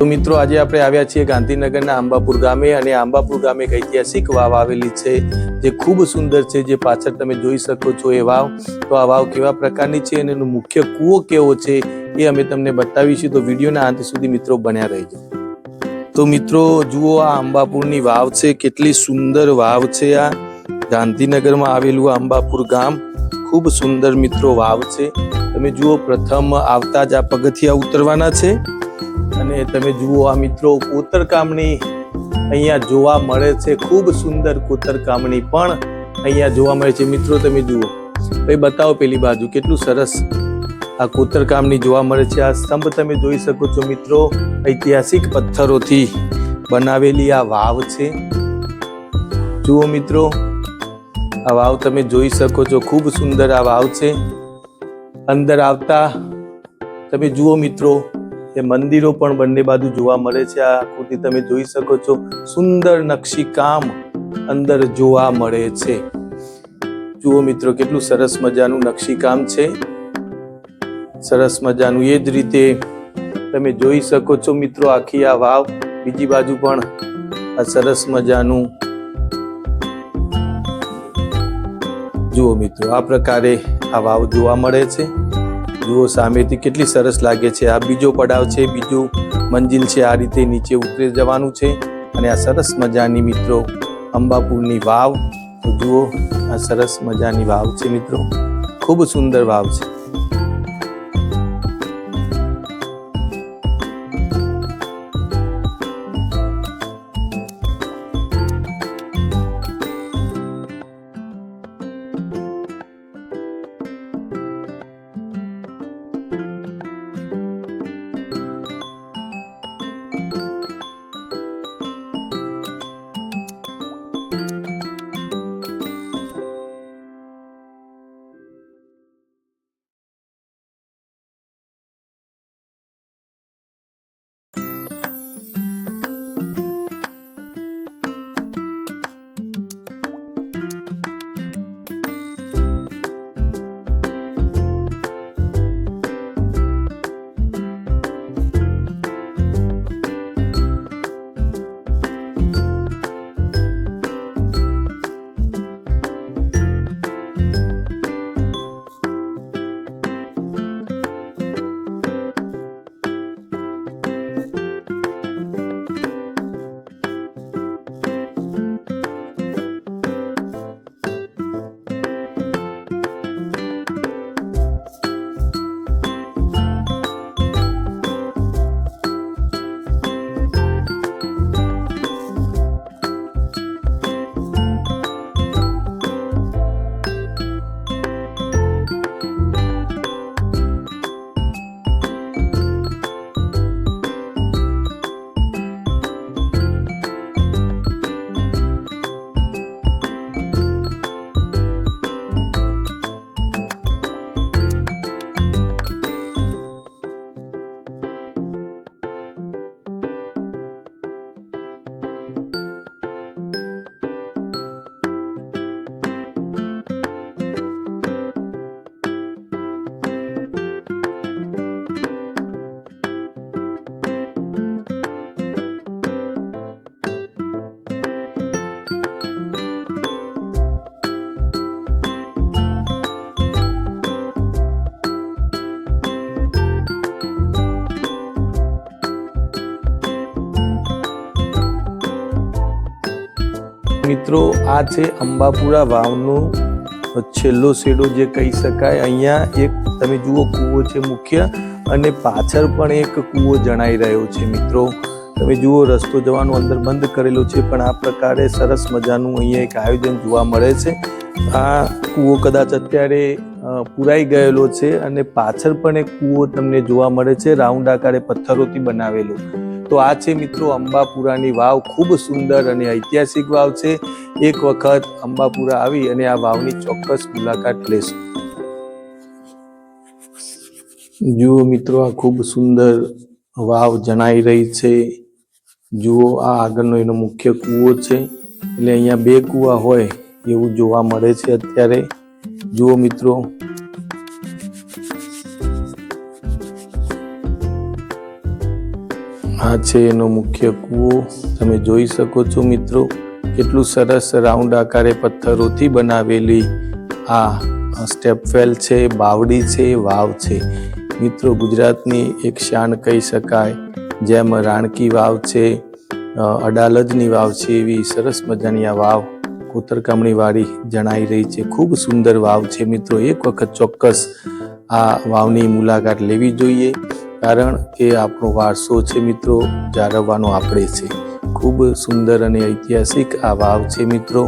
તો મિત્રો, આજે આપણે આવ્યા છીએ ગાંધીનગરના આંબાપુર ગામે અને આંબાપુર ગામે એક ઐતિહાસિક વાવ આવેલી છે, જે ખૂબ સુંદર છે, જે પાછળ તમે જોઈ શકો છો એ વાવ. તો આ વાવ કેવા પ્રકારની છે અને એનો મુખ્ય કૂવો કેવો છે એ અમે તમને બતાવીશું. તો વિડીયોના અંત સુધી મિત્રો બન્યા રહેજો. તો મિત્રો, જુઓ આ અંબાપુરની વાવ છે, કેટલી સુંદર વાવ છે આ. ગાંધીનગરમાં આવેલું આ અંબાપુર ગામ ખૂબ સુંદર મિત્રો વાવ છે. તમે જુઓ, પ્રથમ આવતા જ આ પગથિયા ઉતરવાના છે. અને તમે જુઓ આ મિત્રો કોતરકામણી અહીંયા જોવા મળે છે. ખૂબ સુંદર કોતરકામણી પણ અહીંયા જોવા મળે છે. મિત્રો, તમે જુઓ. ભાઈ બતાવો પેલી બાજુ, કેટલું સરસ આ કોતરકામની જોવા મળે છે. આ સ્તંભ તમે જોઈ શકો છો, મિત્રો. ઐતિહાસિક પથ્થરોથી બનાવેલી આ વાવ છે. જુઓ, મિત્રો. આ વાવ તમે જોઈ શકો છો. ખૂબ સુંદર આ વાવ છે. અંદર આવતા તમે જુઓ, મિત્રો. એ મંદિરો પણ બંને બાજુ જોવા મળે છે. આ આકૃતિ તમે જોઈ શકો છો. સુંદર નકશીકામ અંદર જોવા મળે છે. જુઓ મિત્રો, કેટલું સરસ મજાનું નકશીકામ છે. સરસ મજાનું એ જ રીતે તમે જોઈ શકો છો મિત્રો, આખી આ વાવ. બીજી બાજુ પણ આ સરસ મજાનું જુઓ મિત્રો, આ પ્રકારે આ વાવ જોવા મળે છે. જુઓ, સામેથી કેટલી સરસ લાગે છે. આ બીજો પડાવ છે, બીજું મંજિલ છે. આ રીતે નીચે ઉતરી જવાનું છે અને આ સરસ મજાની મિત્રો અંબાપુરની વાવ. તો જુઓ, આ સરસ મજાની વાવ છે મિત્રો. ખૂબ સુંદર વાવ છે. મિત્રો, આ છે અંબાપુરા વાવનો છેલ્લો શેડો જે કહી શકાય. અહીંયા એક તમે જુઓ, કૂવો છે મુખ્ય અને પાછળ પણ એક કૂવો જણાઈ રહ્યો છે મિત્રો. તમે જુઓ, રસ્તો જવાનો અંદર બંધ કરેલો છે, પણ આ પ્રકારે સરસ મજાનું અહીંયા એક આયોજન જોવા મળે છે. આ કૂવો કદાચ અત્યારે પુરાઈ ગયેલો છે અને પાછળ પણ એક કૂવો તમને જોવા મળે છે. રાઉન્ડ આકારે પથ્થરોથી બનાવેલો. તો આ છે મિત્રો અંબાપુરાની વાવ. ખૂબ સુંદર અને ઐતિહાસિક વાવ છે. એક વખત અંબાપુરા આવી અને આ વાવની ચોક્કસ મુલાકાત લેશો. જુઓ મિત્રો, આ ખૂબ સુંદર વાવ જણાઈ રહી છે. જુઓ, આ આગળનો એનો મુખ્ય કૂવો છે. એટલે અહીંયા બે કૂવા હોય એવું જોવા મળે છે અત્યારે. જુઓ મિત્રો આ છે એનો મુખ્ય કૂવો. તમે જોઈ શકો છો મિત્રો, કેટલું સરસ રાઉન્ડ આકારે પથ્થરોથી બનાવેલી આ સ્ટેપવેલ છે, બાવડી છે, વાવ છે. મિત્રો, ગુજરાતની એક શાન કહી શકાય. જેમ રાણકી વાવ છે અડાલજની વાવ છે, એવી સરસ મજાની આ વાવ કોતરકામણી વાળી જણાઈ રહી છે. ખૂબ સુંદર વાવ છે મિત્રો. એક વખત ચોક્કસ આ વાવની મુલાકાત લેવી જોઈએ. કારણ કે આપણો વારસો છે મિત્રો, જાળવવાનો આપણે છે. ખૂબ સુંદર અને ઐતિહાસિક આ વાવ છે મિત્રો.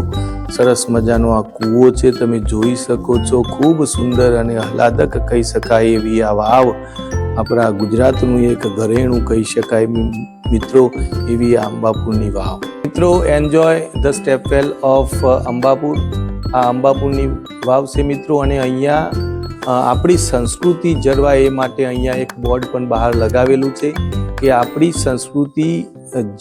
સરસ મજાનો આ કૂવો છે, તમે જોઈ શકો છો. ખૂબ સુંદર અને આહલાદક કહી શકાય એવી આ વાવ આપણા ગુજરાતનું એક ઘરેણું કહી શકાય મિત્રો, એવી આ અંબાપુરની વાવ. મિત્રો enjoy the stepwell of Ambapur. આ અંબાપુરની વાવ છે મિત્રો, અને અહીંયા આપણી સંસ્કૃતિ જળવાય એ માટે અહીંયા એક બોર્ડ પણ બહાર લગાવેલું છે કે આપણી સંસ્કૃતિ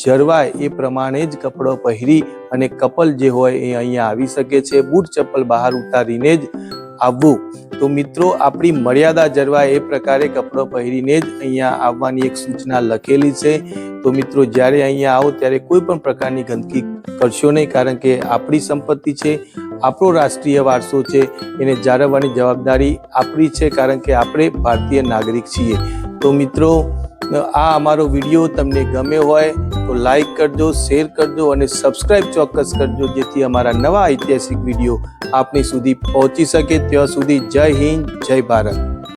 જળવાય એ પ્રમાણે જ કપડો પહેરી અને કપલ જે હોય એ અહીંયા આવી શકે છે. બૂટ ચપ્પલ બહાર ઉતારીને જ આવવું. તો મિત્રો, આપણી મર્યાદા જળવાય એ પ્રકારે કપડો પહેરીને જ અહીંયા આવવાની એક સૂચના લખેલી છે. તો મિત્રો, જ્યારે અહીંયા આવો ત્યારે કોઈ પણ પ્રકારની ગંદકી કરશો નહીં, કારણ કે આપણી સંપત્તિ છે આપણો રાષ્ટ્રીય વારસો છે, એને જાળવવાની જવાબદારી આપણી છે, કારણ કે આપણે ભારતીય નાગરિક છીએ. તો મિત્રો, આ અમારો વીડિયો તમને ગમ્યો હોય તો લાઈક કરજો, શેર કરજો અને સબસ્ક્રાઇબ ચોક્કસ કરજો, જેથી અમારા નવા ઐતિહાસિક વીડિયો આપની સુધી પહોંચી શકે. ત્યાં સુધી જય હિન્દ, જય ભારત.